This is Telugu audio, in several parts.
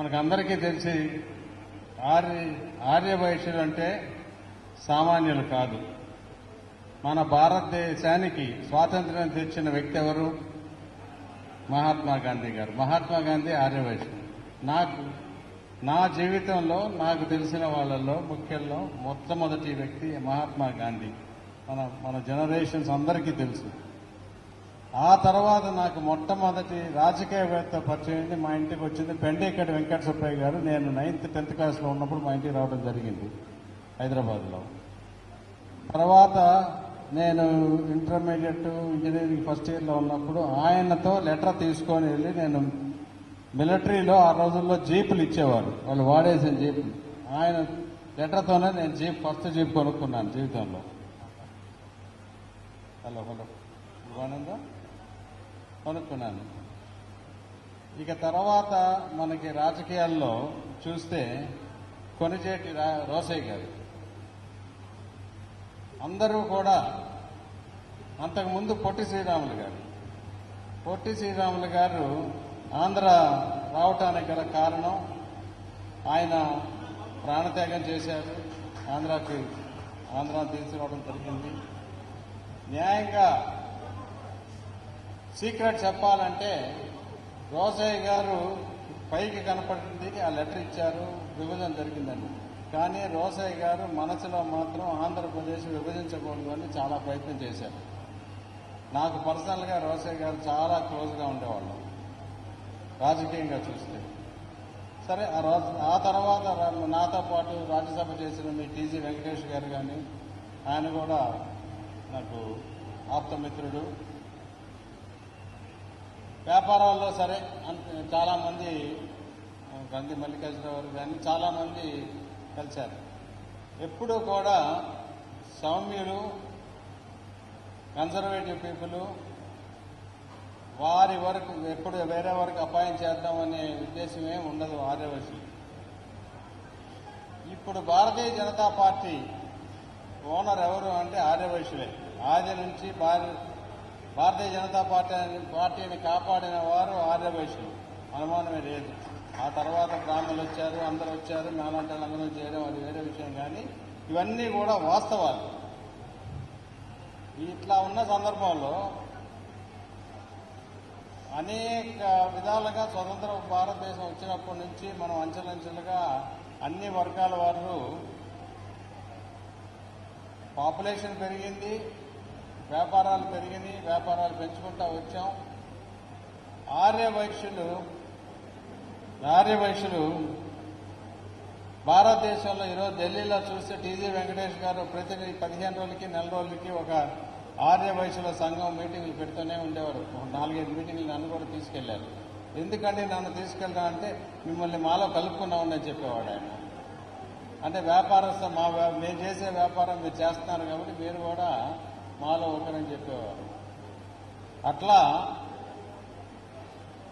మనకందరికీ తెలిసి ఆర్య ఆర్య వైశ్యులు అంటే సామాన్యులు కాదు. మన భారతదేశానికి స్వాతంత్ర్యం తెచ్చిన వ్యక్తి ఎవరు? మహాత్మా గాంధీ గారు. మహాత్మా గాంధీ ఆర్యవైశ్యుడు నాకు నా జీవితంలో నాకు తెలిసిన వాళ్ళల్లో ముఖ్యంలో మొట్టమొదటి వ్యక్తి మహాత్మా గాంధీ. మన మన జనరేషన్స్ అందరికీ తెలుసు. ఆ తర్వాత నాకు మొట్టమొదటి రాజకీయవేత్త పరిచయం మా ఇంటికి వచ్చింది పెండేకటి వెంకట సుబ్బయ్య గారు. నేను నైన్త్ టెన్త్ క్లాస్లో ఉన్నప్పుడు మా ఇంటికి రావడం జరిగింది హైదరాబాద్లో. తర్వాత నేను ఇంటర్మీడియట్ ఇంజనీరింగ్ ఫస్ట్ ఇయర్లో ఉన్నప్పుడు ఆయనతో లెటర్ తీసుకొని వెళ్ళి నేను మిలిటరీలో ఆ రోజుల్లో జీపులు ఇచ్చేవారు. వాళ్ళు వాడేసిన జీపులు. ఆయన లెటర్తోనే నేను జీప్ ఫస్ట్ జీప్ కొనుక్కున్నాను జీవితంలో. Hello hello. బాగుందా కొనుక్కున్నాను. ఇక తర్వాత మనకి రాజకీయాల్లో చూస్తే కొనిచేటి రా- రోసయ్య గారు. అందరూ కూడా అంతకుముందు పొట్టి శ్రీరాములు గారు. పొట్టి శ్రీరాములు గారు ఆంధ్ర రావటానికి గల కారణం ఆయన ప్రాణత్యాగం చేశారు. ఆంధ్రాకి ఆంధ్ర తీసుకురావడం జరిగింది. న్యాయంగా సీక్రెట్ చెప్పాలంటే రోసయ్య గారు పైకి కనపడింది ఆ లెటర్ ఇచ్చారు విభజన జరిగిందని కానీ రోసయ్య గారు మనసులో మాత్రం ఆంధ్రప్రదేశ్ విభజించకూడదు అని చాలా ప్రయత్నం చేశారు. నాకు పర్సనల్గా రోసయ్య గారు చాలా క్లోజ్గా ఉండేవాళ్ళం రాజకీయంగా చూస్తే. సరే ఆ రోజు ఆ తర్వాత నాతో పాటు రాజ్యసభ చేసిన మీ టీజీ వెంకటేష్ గారు కానీ ఆయన కూడా నాకు ఆప్తమిత్రుడు. వ్యాపారాల్లో సరే చాలామంది గంధి మల్లికార్జునరావు కానీ చాలామంది కలిశారు. ఎప్పుడూ కూడా సౌమ్యులు కన్సర్వేటివ్ పీపుల్ వారి వరకు ఎప్పుడు వేరే వరకు అపాయం చేద్దామనే ఉద్దేశమే ఉండదు ఆర్యవశి ఇప్పుడు భారతీయ జనతా పార్టీ ఓనర్ ఎవరు అంటే ఆర్యవైశ్యులే ఆది నుంచి భార- భారతీయ జనతా పార్టీ పార్టీని కాపాడిన వారు ఆర్యవైశ్యులు అనుమానమే లేదు. ఆ తర్వాత బ్రాహ్మణులు వచ్చారు అందరూ వచ్చారు నాలాంటి అందరూ చేయడం అది వేరే విషయం కానీ ఇవన్నీ కూడా వాస్తవాలు. ఇట్లా ఉన్న సందర్భంలో అనేక విధాలుగా స్వతంత్ర భారతదేశం వచ్చినప్పటి నుంచి మనం అంచెలంచెలుగా అన్ని వర్గాల వారు పాపులేషన్ పెరిగింది. వ్యాపారాలు పెరిగినాయి వ్యాపారాలు పెంచుకుంటా వచ్చాం. ఆర్య వైశ్యులు ఆర్య వైశ్యులు భారతదేశంలో ఈరోజు ఢిల్లీలో చూస్తే టీజీ వెంకటేష్ గారు ప్రతి పదిహేను రోజులకి నెల రోజులకి ఒక ఆర్య సంఘం మీటింగ్లు పెడుతూనే ఉండేవారు. నాలుగైదు మీటింగ్లు నన్ను కూడా తీసుకెళ్ళారు. ఎందుకంటే నన్ను తీసుకెళ్తా అంటే మిమ్మల్ని మాలో కలుపుకున్నామని చెప్పేవాడు ఆయన. అంటే వ్యాపారస్తు మా వ్యా- మేము చేసే వ్యాపారం మీరు చేస్తున్నారు కాబట్టి మీరు కూడా మాలో ఒకరని చెప్పేవారు. అట్లా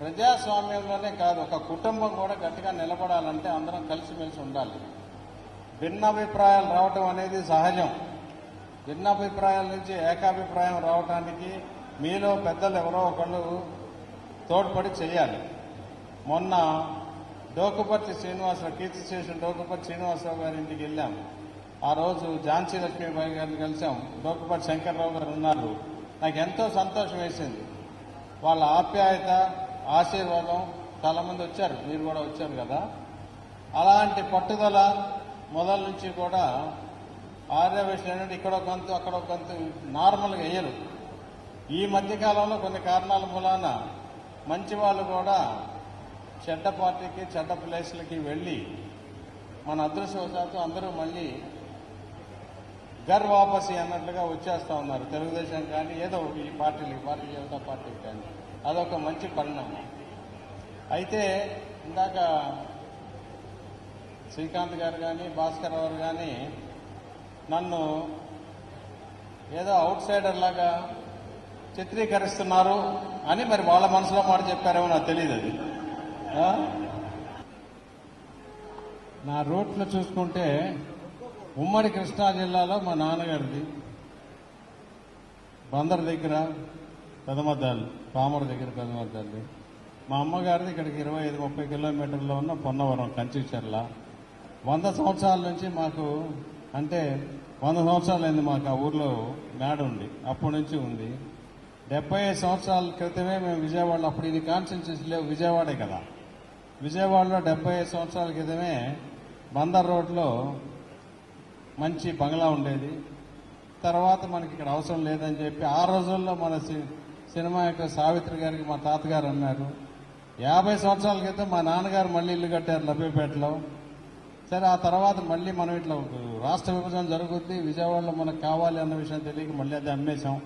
ప్రజాస్వామ్యంలోనే కాదు ఒక కుటుంబం కూడా గట్టిగా నిలబడాలంటే అందరం కలిసిమెలిసి ఉండాలి. భిన్నాభిప్రాయాలు రావటం అనేది సహజం. భిన్నాభిప్రాయాల నుంచి ఏకాభిప్రాయం రావటానికి మీలో పెద్దలు ఎవరో ఒకళ్ళు తోడ్పడి చేయాలి. మొన్న డోకుపర్తి శ్రీనివాసరావు కీర్తి స్టేషన్ డోకుపర్తి శ్రీనివాసరావు గారి ఇంటికి వెళ్ళాము. ఆ రోజు ఝాన్సీ లక్ష్మీబాయి గారిని కలిసాం. డోకుపర్తి శంకర్రావు గారు ఉన్నారు. నాకు ఎంతో సంతోషం వేసింది. వాళ్ళ ఆప్యాయత ఆశీర్వాదం చాలామంది వచ్చారు. మీరు కూడా వచ్చారు కదా. అలాంటి పట్టుదల మొదల నుంచి కూడా ఆర్యవేషన్ ఇక్కడ కొంత అక్కడ కొంత నార్మల్గా వేయరు. ఈ మధ్యకాలంలో కొన్ని కారణాల మూలాన మంచి వాళ్ళు కూడా చెడ్డ పార్టీకి చెడ్డ ప్లేస్లకి వెళ్ళి మన అదృష్టవశాత్తు అందరూ మళ్ళీ గర్ వాపసి అన్నట్లుగా వచ్చేస్తా ఉన్నారు. తెలుగుదేశం కానీ ఏదో ఈ పార్టీలకి భారతీయ జనతా పార్టీకి కానీ. అదొక మంచి పరిణామం. అయితే ఇందాక శ్రీకాంత్ గారు కానీ భాస్కర్ గారు కానీ నన్ను ఏదో అవుట్ సైడర్ లాగా చిత్రీకరిస్తున్నారు అని మరి వాళ్ళ మనసులో మాట చెప్పారేమో నాకు తెలియదు అది. నా రూట్లో చూసుకుంటే ఉమ్మడి కృష్ణా జిల్లాలో మా నాన్నగారిది. బందర్ దగ్గర పెదమద్దాలు పామర దగ్గర పెదమద్దాలు. మా అమ్మగారిది ఇక్కడికి ఇరవై ఐదు ముప్పై కిలోమీటర్లో ఉన్న పొన్నవరం కంచిచర్ల. వంద సంవత్సరాల నుంచి మాకు అంటే వంద సంవత్సరాలైంది మాకు ఆ ఊర్లో మేడ ఉంది అప్పటి నుంచి ఉంది. డెబ్బై ఐదు సంవత్సరాల క్రితమే మేము విజయవాడలో అప్పుడు ఇది కాన్స్టిట్యూన్సీస్ లేవు విజయవాడే కదా. విజయవాడలో డెబ్బై ఐదు సంవత్సరాల క్రితమే బందర్ రోడ్లో మంచి బంగ్లా ఉండేది. తర్వాత మనకి ఇక్కడ అవసరం లేదని చెప్పి ఆ రోజుల్లో మన సి- సినిమా యొక్క సావిత్రి గారికి మా తాతగారు అన్నారు. యాభై సంవత్సరాల క్రితం మా నాన్నగారు మళ్ళీ ఇల్లు కట్టారు లభ్యపేటలో. సరే ఆ తర్వాత మళ్ళీ మనం ఇట్లా రాష్ట్ర విభజన జరుగుద్ది విజయవాడలో మనకు కావాలి అన్న విషయం తెలియక మళ్ళీ అది అమ్మేశాం.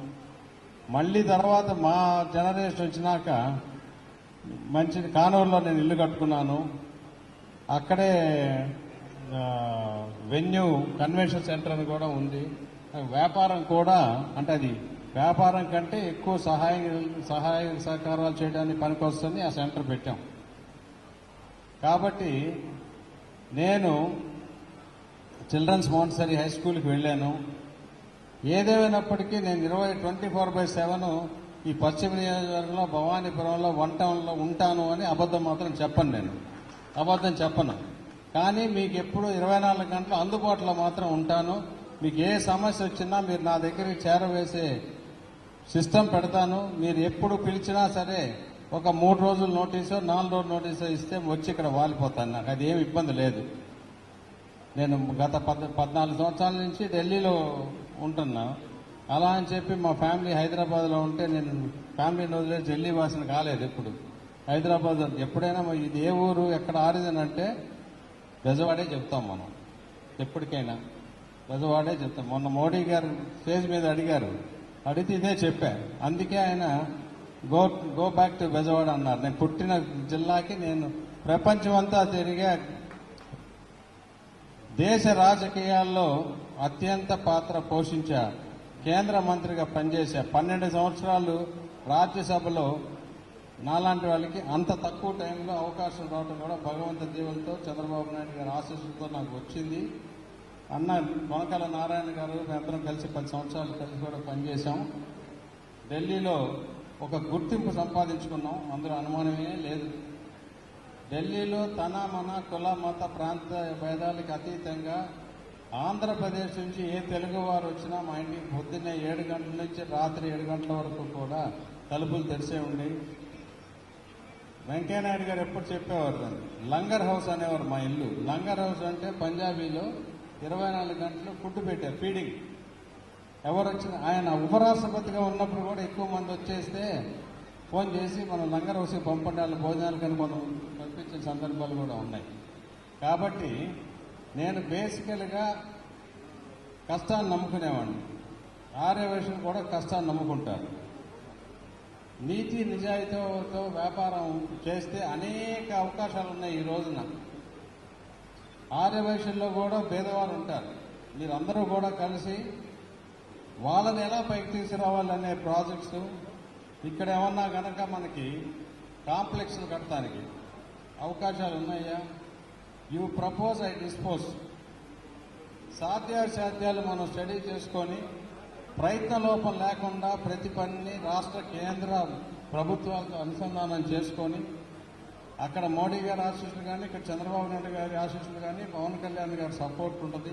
మళ్ళీ తర్వాత మా జనరేషన్ వచ్చినాక మంచి కానూరులో నేను ఇల్లు కట్టుకున్నాను. అక్కడే వెన్యూ కన్వెన్షన్ సెంటర్ అని కూడా ఉంది. వ్యాపారం కూడా అంటే అది వ్యాపారం కంటే ఎక్కువ సహాయ సహాయ సహకారాలు చేయడానికి పనికొస్తుంది. ఆ సెంటర్ పెట్టాం. కాబట్టి నేను చిల్డ్రన్స్ మౌంటసరీ హై స్కూల్కి వెళ్ళాను. ఏదేమైనప్పటికీ నేను ఇరవై ట్వంటీ ఫోర్ బై సెవెన్ ఈ పశ్చిమ నియోజకవర్గంలో భవానీపురంలో వన్ టౌన్లో ఉంటాను అని అబద్ధం మాత్రం చెప్పను నేను. అబద్ధం చెప్పను. కానీ మీకు ఎప్పుడు ఇరవై నాలుగు గంటలు అందుబాటులో మాత్రం ఉంటాను. మీకు ఏ సమస్య వచ్చినా మీరు నా దగ్గరికి చేరవేసే సిస్టమ్ పెడతాను. మీరు ఎప్పుడు పిలిచినా సరే ఒక మూడు రోజుల నోటీసో నాలుగు రోజుల నోటీసో ఇస్తే వచ్చి ఇక్కడ వాలిపోతాను నాకు. అది ఏమి ఇబ్బంది లేదు. నేను గత పద్ పద్నాలుగు సంవత్సరాల నుంచి ఢిల్లీలో ఉంటున్నా. అలా అని చెప్పి మా ఫ్యామిలీ హైదరాబాద్లో ఉంటే నేను ఫ్యామిలీని వదిలేసి ఢిల్లీ వాసన కాలేదు ఎప్పుడు. హైదరాబాద్ ఎప్పుడైనా ఇది ఏ ఊరు ఎక్కడ ఆరిదనంటే బెజవాడే చెప్తాం మనం. ఎప్పటికైనా బెజవాడే చెప్తాం. మొన్న మోడీ గారు స్టేజ్ మీద అడిగారు. అడిగితే ఇదే చెప్పారు అందుకే ఆయన go go back to Bezawada అన్నారు. నేను పుట్టిన జిల్లాకి నేను ప్రపంచం అంతా తిరిగా దేశ రాజకీయాల్లో అత్యంత పాత్ర పోషించా. కేంద్ర మంత్రిగా పనిచేశా. పన్నెండు సంవత్సరాలు రాజ్యసభలో నాలాంటి వాళ్ళకి అంత తక్కువ టైంలో అవకాశం రావడం కూడా భగవంత దీవులతో చంద్రబాబు నాయుడు గారి ఆశీస్సులతో నాకు వచ్చింది. అన్న మొనకల నారాయణ గారు మేమిద్దరం కలిసి పది సంవత్సరాలు కలిసి కూడా పనిచేశాం. ఢిల్లీలో ఒక గుర్తింపు సంపాదించుకున్నాం. అందరూ అనుమానమే లేదు. ఢిల్లీలో తన మన కుల మత ప్రాంత భేదాలకు అతీతంగా ఆంధ్రప్రదేశ్ నుంచి ఏ తెలుగు వారు వచ్చినా మా ఇంటికి పొద్దున్నే ఏడు గంటల నుంచి రాత్రి ఏడు గంటల వరకు కూడా తలుపులు తెరిసే ఉండి వెంకయ్యనాయుడు గారు ఎప్పుడు చెప్పేవారు దాన్ని? లంగర్ హౌస్ అనేవారు మా ఇల్లు. లంగర్ హౌస్ అంటే పంజాబీలో ఇరవై నాలుగు గంటలు ఫుడ్ పెట్టారు ఫీడింగ్. ఎవరు వచ్చిన ఆయన ఉపరాష్ట్రపతిగా ఉన్నప్పుడు కూడా ఎక్కువ మంది వచ్చేస్తే ఫోన్ చేసి మనం లంగర్ హౌస్కి పంపండి వాళ్ళ భోజనాలు కానీ మనం పంపించిన సందర్భాలు కూడా ఉన్నాయి. కాబట్టి నేను బేసికల్గా కష్టాన్ని నమ్ముకునేవాడిని. ఆర్యవేషన్ కూడా కష్టాన్ని నమ్ముకుంటారు. నీతి నిజాయితీతో వ్యాపారం చేస్తే అనేక అవకాశాలు ఉన్నాయి ఈ రోజున. ఆర్యవైశ్యంలో కూడా పేదవారు ఉంటారు. మీరందరూ కూడా కలిసి వాళ్ళని ఎలా పైకి తీసుకురావాలనే ప్రాజెక్ట్స్ ఇక్కడ ఏమన్నా కనుక మనకి కాంప్లెక్స్లు కట్టడానికి అవకాశాలు ఉన్నాయా యూ ప్రపోజ్ ఐ డిస్పోజ్. సాధ్యాసాధ్యాలు మనం స్టడీ చేసుకొని ప్రయత్న లోపం లేకుండా ప్రతి పనిని రాష్ట్ర కేంద్ర ప్రభుత్వాలతో అనుసంధానం చేసుకొని అక్కడ మోడీ గారి ఆశీస్సులు కానీ ఇక్కడ చంద్రబాబు నాయుడు గారి ఆశీస్సులు కానీ పవన్ కళ్యాణ్ గారి సపోర్ట్ ఉంటుంది.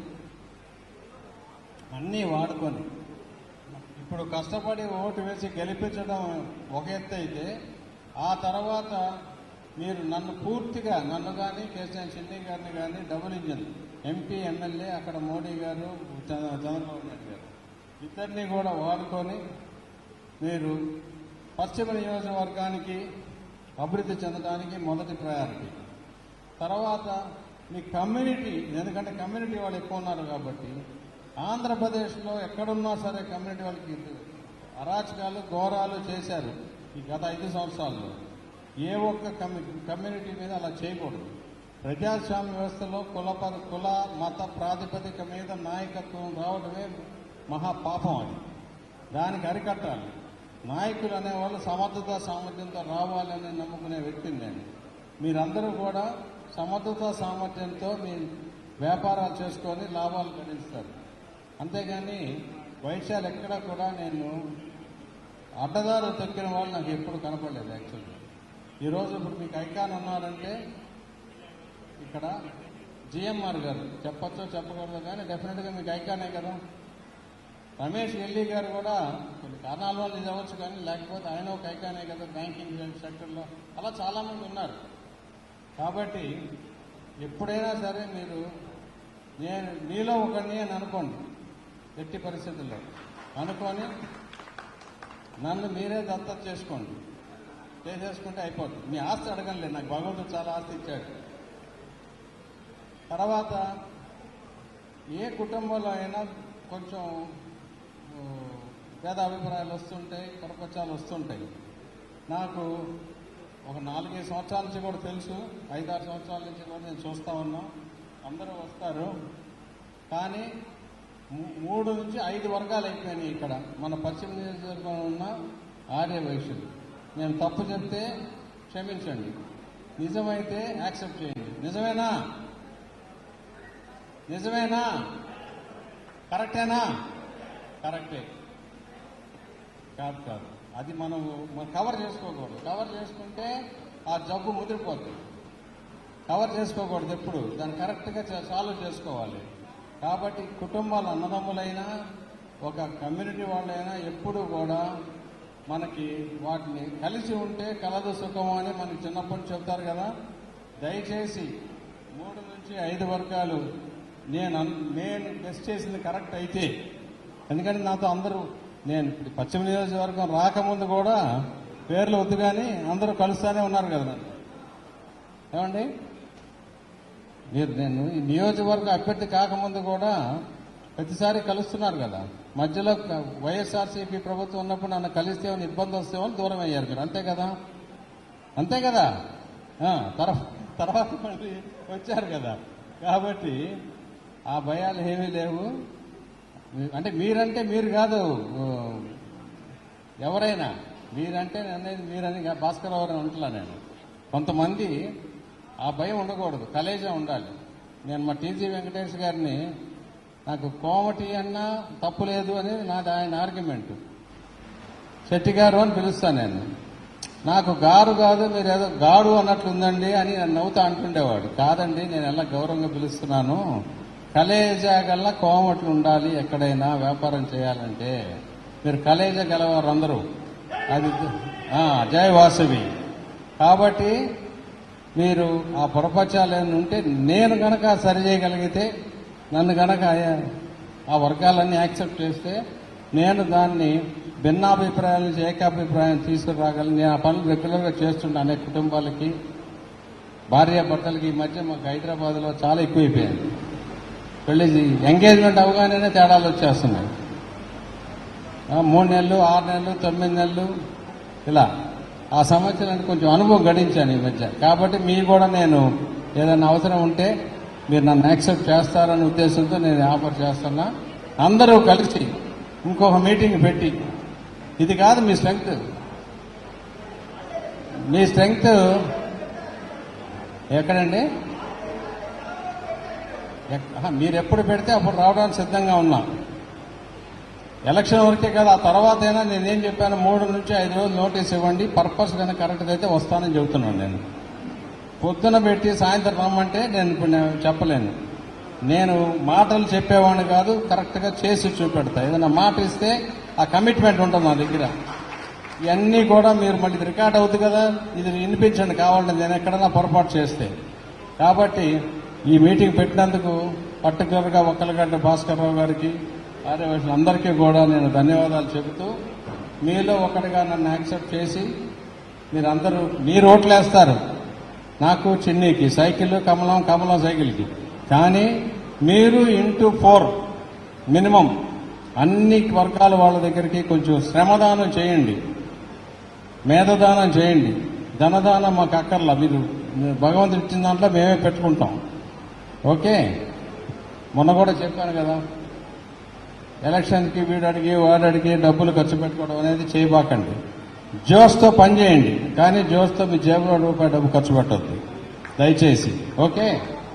అన్నీ వాడుకొని ఇప్పుడు కష్టపడి ఓటు వేసి గెలిపించడం ఒక ఎత్తు అయితే ఆ తర్వాత మీరు నన్ను పూర్తిగా నన్ను కానీ కేసీఆర్ చిన్ని గారిని కానీ డబుల్ ఇంజన్ ఎంపీ ఎమ్మెల్యే అక్కడ మోడీ గారు చంద్రబాబు నాయుడు ఇద్దరిని కూడా వాడుకొని మీరు పశ్చిమ నియోజకవర్గానికి అభివృద్ధి చెందడానికి మొదటి ప్రయారిటీ తర్వాత మీ కమ్యూనిటీ ఎందుకంటే కమ్యూనిటీ వాళ్ళు ఎక్కువ ఉన్నారు కాబట్టి ఆంధ్రప్రదేశ్లో ఎక్కడున్నా సరే కమ్యూనిటీ వాళ్ళకి అరాచకాలు ఘోరాలు చేశారు ఈ గత ఐదు సంవత్సరాల్లో. ఏ ఒక్క కమ్యూనిటీ మీద అలా చేయకూడదు. ప్రజాస్వామ్య వ్యవస్థలో కుల కుల మత ప్రాతిపదిక మీద నాయకత్వం రావడమే మహా పాపం అది. దానికి అరికట్టాలి. నాయకులు అనేవాళ్ళు సమర్థత సామర్థ్యంతో రావాలని నమ్ముకునే వ్యక్తిని నేను. మీరందరూ కూడా సమర్థత సామర్థ్యంతో మీ వ్యాపారాలు చేసుకొని లాభాలు గడిస్తారు అంతేగాని వైశాలు ఎక్కడా కూడా నేను అడ్డదారు తొక్కిన వాళ్ళు నాకు ఎప్పుడు కనపడలేదు యాక్చువల్గా. ఈరోజు ఇప్పుడు మీకు ఐకాన్ ఉన్నారంటే ఇక్కడ జిఎంఆర్ గారు. చెప్పచ్చో చెప్పకూడదు కానీ డెఫినెట్గా మీకు ఐకానే కదా. రమేష్ ఎల్లి గారు కూడా కొన్ని కారణాల వల్ల ఇది అవ్వచ్చు కానీ లేకపోతే ఆయన ఒక ఐకానే కదా బ్యాంకింగ్ సెక్టర్లో. అలా చాలామంది ఉన్నారు. కాబట్టి ఎప్పుడైనా సరే మీరు నేను మీలో ఒకరిని అని అనుకోండి. ఎట్టి పరిస్థితుల్లో అనుకొని నన్ను మీరే దత్తత చేసుకోండి. చేసేసుకుంటే అయిపోతుంది. మీ ఆస్తి అడగలేదు నాకు భగవంతుడు చాలా ఆస్తి ఇచ్చాడు. తర్వాత ఏ కుటుంబంలో అయినా కొంచెం పేద అభిప్రాయాలు వస్తుంటాయి పొరపచ్చాలు వస్తుంటాయి. నాకు ఒక నాలుగైదు సంవత్సరాల నుంచి కూడా తెలుసు. ఐదారు సంవత్సరాల నుంచి కూడా నేను చూస్తా ఉన్నాం. అందరూ వస్తారు. కానీ మూ- మూడు నుంచి ఐదు వర్గాలు అయిపోయినాయి ఇక్కడ. మన పశ్చిమ నియోజకవర్గంలో ఉన్న ఆర్య వైశ్యులు. నేను తప్పు చెప్తే క్షమించండి. నిజమైతే యాక్సెప్ట్ చేయండి. నిజమేనా? నిజమేనా? కరెక్టేనా? కరెక్టే. కాదు కాదు. అది మనం కవర్ చేసుకోకూడదు. కవర్ చేసుకుంటే ఆ జబ్బు ముదిరిపోతుంది కవర్ చేసుకోకూడదు ఎప్పుడు. దాన్ని కరెక్ట్గా సాల్వ్ చేసుకోవాలి. కాబట్టి కుటుంబాల అన్నదమ్ములైనా ఒక కమ్యూనిటీ వాళ్ళైనా ఎప్పుడు కూడా మనకి వాటిని కలిసి ఉంటే కలదు సుఖము అని మనకి చిన్నప్పటి చెప్తారు కదా. దయచేసి మూడు నుంచి ఐదు వర్గాలు నేను అన్- నేను గెస్ట్ చేసింది కరెక్ట్ అయితే. ఎందుకంటే నాతో అందరూ నేను ఇప్పుడు పశ్చిమ నియోజకవర్గం రాకముందు కూడా పేర్లు వద్దు కానీ అందరూ కలుస్తానే ఉన్నారు కదా నన్ను ఏమండి? మీరు నేను ఈ నియోజకవర్గ అభ్యర్థి కాకముందు కూడా ప్రతిసారి కలుస్తున్నారు కదా. మధ్యలో వైఎస్ఆర్సీపీ ప్రభుత్వం ఉన్నప్పుడు నన్ను కలిస్తే ఏమైనా ఇబ్బంది వస్తేమో దూరం అయ్యారు మీరు అంతే కదా? అంతే కదా? తర్వాత మళ్ళీ వచ్చారు కదా. కాబట్టి ఆ భయాలు ఏమీ లేవు. అంటే మీరంటే మీరు కాదు ఎవరైనా. మీరంటే నేను అనేది మీరని భాస్కర్ రావు అని అంటున్నా నేను. కొంతమంది ఆ భయం ఉండకూడదు కలేజా ఉండాలి. నేను మా టీజీ వెంకటేష్ గారిని నాకు కోమటి అన్నా తప్పు లేదు అనేది నాది ఆయన ఆర్గ్యుమెంట్. శెట్టి గారు అని పిలుస్తాను నేను. నాకు గారు కాదు మీరు ఏదో గాడు అన్నట్లుందండి అని నన్ను నవ్వుతా అంటుండేవాడు. కాదండి నేను ఎలా గౌరవంగా పిలుస్తున్నాను? కలేజా గల్ల కోమట్లు ఉండాలి ఎక్కడైనా వ్యాపారం చేయాలంటే మీరు కలేజ గలవారు అందరూ అది ఆ, వాసవి. కాబట్టి మీరు ఆ పొరపచాలు ఏమైనా ఉంటే నేను గనక సరి చేయగలిగితే నన్ను గనక ఆ- వర్గాలన్నీ యాక్సెప్ట్ చేస్తే నేను దాన్ని భిన్నాభిప్రాయాల నుంచి ఏకాభిప్రాయం తీసుకురాగలను. నేను ఆ పనులు రెగ్యులర్గా చేస్తుంటాను అనేక కుటుంబాలకి భార్య భర్తలకి ఈ మధ్య మాకు హైదరాబాద్లో చాలా ఎక్కువైపోయింది. పెళ్ళి ఎంగేజ్మెంట్ అవగానే తేడాలు వచ్చేస్తున్నాయి. మూడు నెలలు ఆరు నెలలు తొమ్మిది నెలలు ఇలా. ఆ సంవత్సరానికి కొంచెం అనుభవం గడించాను ఈ మధ్య. కాబట్టి మీ కూడా నేను ఏదైనా అవసరం ఉంటే మీరు నన్ను యాక్సెప్ట్ చేస్తారనే ఉద్దేశంతో నేను ఆఫర్ చేస్తున్నా. అందరూ కలిసి ఇంకొక మీటింగ్ పెట్టి ఇది కాదు మీ స్ట్రెంగ్త్. మీ స్ట్రెంగ్త్ ఎక్కడండి? మీరు ఎప్పుడు పెడితే అప్పుడు రావడానికి సిద్ధంగా ఉన్నా. ఎలక్షన్ వరకే కాదు ఆ తర్వాత అయినా నేనేం చెప్పాను మూడు నుంచి ఐదు రోజులు నోటీస్ ఇవ్వండి పర్పస్ కానీ కరెక్ట్ అయితే వస్తానని చెబుతున్నాను నేను. పొద్దున పెట్టి సాయంత్రం రమ్మంటే నేను ఇప్పుడు చెప్పలేను. నేను మాటలు చెప్పేవాడిని కాదు కరెక్ట్గా చేసి చూపెడతా. ఏదైనా మాట ఇస్తే ఆ కమిట్మెంట్ ఉంటుంది నా దగ్గర. ఇవన్నీ కూడా మీరు మళ్ళీ రికార్డ్ అవుతుంది కదా ఇది వినిపించండి కావాలంటే నేను ఎక్కడైనా పొరపాటు చేస్తే. కాబట్టి ఈ మీటింగ్ పెట్టినందుకు పర్టికులర్గా ఒక్కలగడ్డ భాస్కర్ రావు గారికి ఆర్యవైశ్యులు అందరికీ కూడా నేను ధన్యవాదాలు చెబుతూ మీలో ఒకటిగా నన్ను యాక్సెప్ట్ చేసి మీరందరూ మీరు ఓట్లేస్తారు నాకు చిన్నీకి సైకిల్ కమలం కమలం సైకిల్కి. కానీ మీరు ఇంటూ ఫోర్ మినిమం అన్ని వర్గాల వాళ్ళ దగ్గరికి కొంచెం శ్రమదానం చేయండి. మేధదానం చేయండి. ధనదానం మాకు అక్కర్లా. మీరు మీరు భగవంతుడు ఇచ్చిన దాంట్లో మేమే పెట్టుకుంటాం. ఓకే. మొన్న కూడా చెప్పాను కదా ఎలక్షన్కి వీడు అడిగి వాడు అడిగి డబ్బులు ఖర్చు పెట్టుకోవడం అనేది చేయబాకండి. జోస్తో పని చేయండి కానీ జోస్తో మీ జేబులో రూపాయి డబ్బు ఖర్చు పెట్టద్దు. దయచేసి. ఓకే?